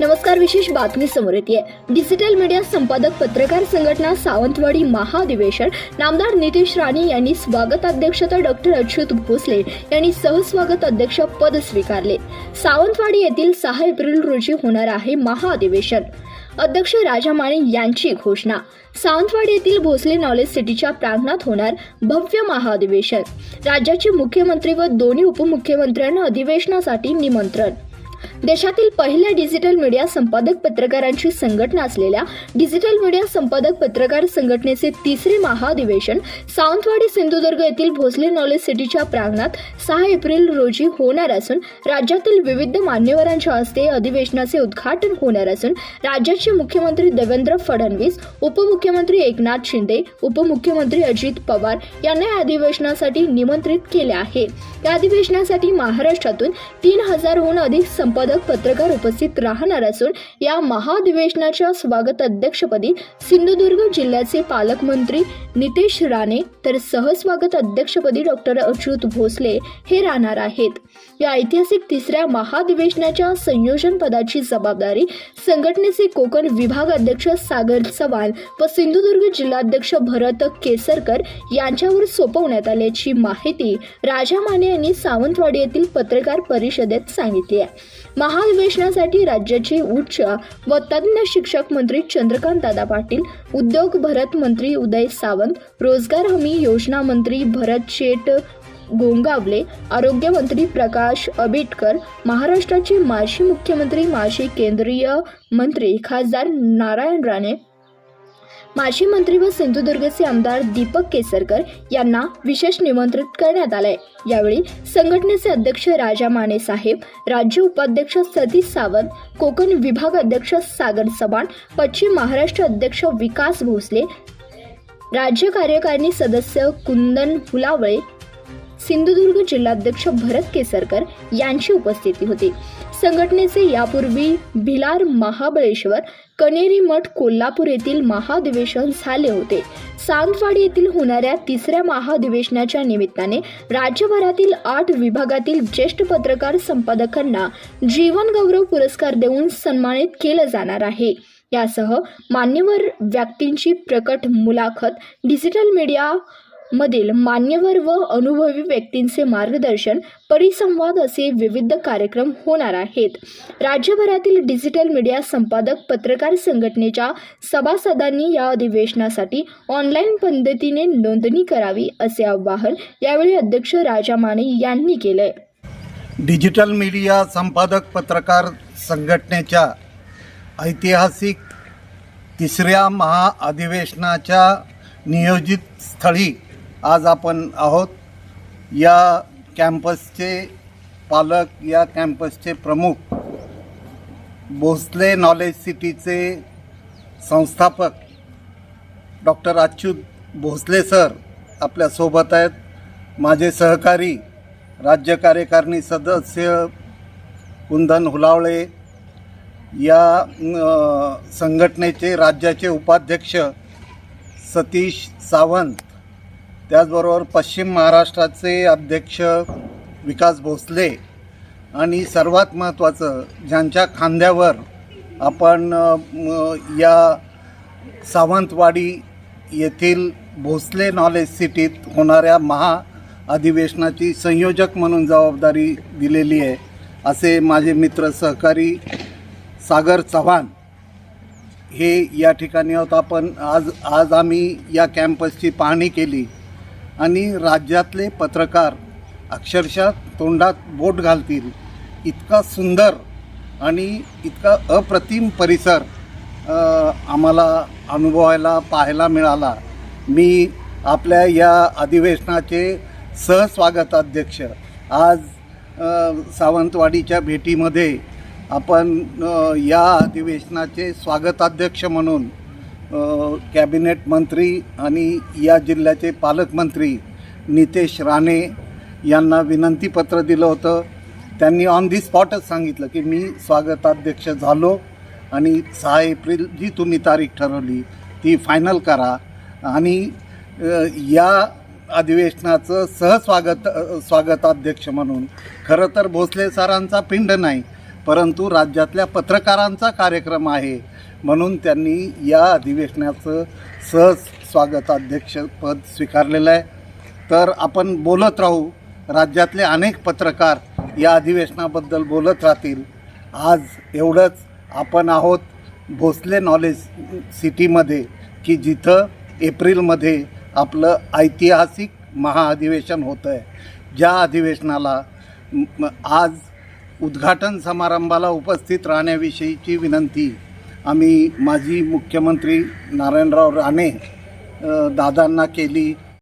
नमस्कार विशेष बातमी समोर येते डिजिटल मीडिया संपादक पत्रकार संघटना सावंतवाडी महाधिवेशन नामदार नितेश राणे यांनी स्वागताध्यक्षता डॉक्टर अच्युत भोसले यांनी सहस्वागत अध्यक्ष पद स्वीकारले. सावंतवाडी येथील सहा एप्रिल रोजी होणार आहे महाअधिवेशन अध्यक्ष राजा माने यांची घोषणा. सावंतवाडी येथील भोसले नॉलेज सिटीच्या प्रांगणात होणार भव्य महाअधिवेशन राज्याचे मुख्यमंत्री व दोन्ही उपमुख्यमंत्र्यांना अधिवेशनासाठी निमंत्रण. देशातील पहिल्या डिजिटल मीडिया संपादक पत्रकारांची संघटना असलेल्या डिजिटल मीडिया संपादक पत्रकार संघटनेचे तिसरे महाअधिवेशन सावंतवाडी सिंधुदुर्ग येथील भोसले नॉलेज सिटीच्या प्रांगणात सहा एप्रिल रोजी होणार असून राज्यातील विविध मान्यवरांच्या हस्ते अधिवेशनाचे उद्घाटन होणार असून राज्याचे मुख्यमंत्री देवेंद्र फडणवीस उपमुख्यमंत्री एकनाथ शिंदे उपमुख्यमंत्री अजित पवार यांना या अधिवेशनासाठी निमंत्रित केले आहे. या अधिवेशनासाठी महाराष्ट्रातून तीन हजारहून अधिक संपादक पत्रकार उपस्थित राहणार असून या महाधिवेशनाच्या स्वागत अध्यक्षपदी सिंधुदुर्ग जिल्ह्याचे पालकमंत्री नितेश राणे तर सहस्वागत अध्यक्षपदी डॉक्टर अच्युत भोसले हे राहणार आहेत. या ऐतिहासिक तिसऱ्या महाधिवेशनाच्या संयोजन पदाची जबाबदारी संघटनेचे कोकण विभाग अध्यक्ष सागर चव्हाण व सिंधुदुर्ग जिल्हाध्यक्ष भरत केसरकर यांच्यावर सोपवण्यात आल्याची माहिती राजा माने यांनी सावंतवाडी येथील पत्रकार परिषदेत सांगितली आहे. महाधिवेशनासाठी राज्याचे उच्च व तज्ज्ञ शिक्षक मंत्री चंद्रकांत दादा पाटील उद्योग भरत मंत्री उदय सावंत रोजगार हमी योजना मंत्री भरत शेट गोंगावले आरोग्यमंत्री प्रकाश आंबेडकर महाराष्ट्राचे माजी मुख्यमंत्री माजी केंद्रीय मंत्री खासदार नारायण राणे माजी मंत्री व सिंधुदुर्गचे आमदार दीपक केसरकर यांना विशेष निमंत्रित करण्यात आलंय. यावेळी संघटनेचे अध्यक्ष राजा माने साहेब राज्य उपाध्यक्ष सतीश सावंत कोकण विभाग अध्यक्ष सागर चव्हाण पश्चिम महाराष्ट्र अध्यक्ष विकास भोसले राज्य कार्यकारिणी सदस्य कुंदन फुलावळे सिंधुदुर्ग जिल्हाध्यक्ष भरत केसरकर यांची उपस्थिती होती. संघटनेचे यापूर्वी भिलार महाबळेश्वर कनेरी मठ कोल्हापूर येथील महाधिवेशन झाले होते. सांतवाडी येथील होणाऱ्या तिसऱ्या महाधिवेशनाच्या निमित्ताने राज्यभरातील आठ विभागातील ज्येष्ठ पत्रकार संपादकांना जीवन गौरव पुरस्कार देऊन सन्मानित केलं जाणार आहे. यासह मान्यवर व्यक्तींची प्रकट मुलाखत डिजिटल मीडिया मधील मान्यवर व अनुभवी व्यक्तींचे मार्गदर्शन परिसंवाद असे विविध कार्यक्रम होणार आहेत. राज्यभरातील डिजिटल मीडिया संपादक पत्रकार संघटनेच्या सभासदांनी या अधिवेशनासाठी ऑनलाईन पद्धतीने नोंदणी करावी असे आवाहन यावेळी अध्यक्ष राजा माने यांनी केलंय डिजिटल मीडिया संपादक पत्रकार संघटनेच्या ऐतिहासिक तिसऱ्या महाअधिवेशनाच्या नियोजित स्थळी आज आपण आहोत या कॅम्पसचे पालक या कॅम्पसचे प्रमुख भोसले नॉलेज सिटीचे संस्थापक डॉक्टर अच्युत भोसले सर आपल्यासोबत आहेत. माझे सहकारी राज्य कार्यकारिणी सदस्य कुंदन हुलावळे या संघटनेचे राज्याचे उपाध्यक्ष सतीश सावंत त्याचबरोबर पश्चिम महाराष्ट्राचे अध्यक्ष विकास भोसले आणि सर्वात महत्त्वाचं ज्यांच्या खांद्यावर आपण या सावंतवाडी येथील भोसले नॉलेज सिटीत होणाऱ्या महा अधिवेशनाची संयोजक म्हणून जबाबदारी दिलेली आहे असे माझे मित्र सहकारी सागर चव्हाण हे या ठिकाणी आहोत आपण आज आज आम्ही या कॅम्पसची पाहणी केली. आणि राज्यातले पत्रकार अक्षरशः तोंडात बोट घालतील. इतका सुंदर आणि इतका अप्रतिम परिसर आम्हाला अनुभवायला पाहायला मिळाला. मी आपल्या या अधिवेशनाचे सहस्वागताध्यक्ष. आज सावंतवाडीच्या भेटीमध्ये आपण या अधिवेशनाचे स्वागताध्यक्ष म्हणून कॅबिनेट मंत्री आणि या जिल्ह्याचे पालकमंत्री नितेश राणे यांना विनंतीपत्र दिलं होतं. त्यांनी ऑन दी स्पॉटच सांगितलं की मी स्वागताध्यक्ष झालो आणि सहा एप्रिल जी तुम्ही तारीख ठरवली ती फायनल करा. आणि या अधिवेशनाचं सहस्वागत स्वागताध्यक्ष म्हणून. खरं तर भोसले सरांचा पिंड नाही परंतु राज्यातल्या पत्रकारांचा कार्यक्रम आहे. म्हणून त्यांनी या अधिवेशनाचं सहज स्वागताध्यक्षपद स्वीकारलेलं आहे. तर आपण बोलत राहू. राज्यातले अनेक पत्रकार या अधिवेशनाबद्दल बोलत राहतील. आज एवढंच. आपण आहोत भोसले नॉलेज सिटीमध्ये की जिथं एप्रिलमध्ये आपलं ऐतिहासिक महाअधिवेशन होतं आहे ज्या अधिवेशनाला आज उद्घाटन समारंभाला उपस्थित राहण्याविषयीची विनंती. आम्ही माजी मुख्यमंत्री नारायणराव राणे दादांना केली.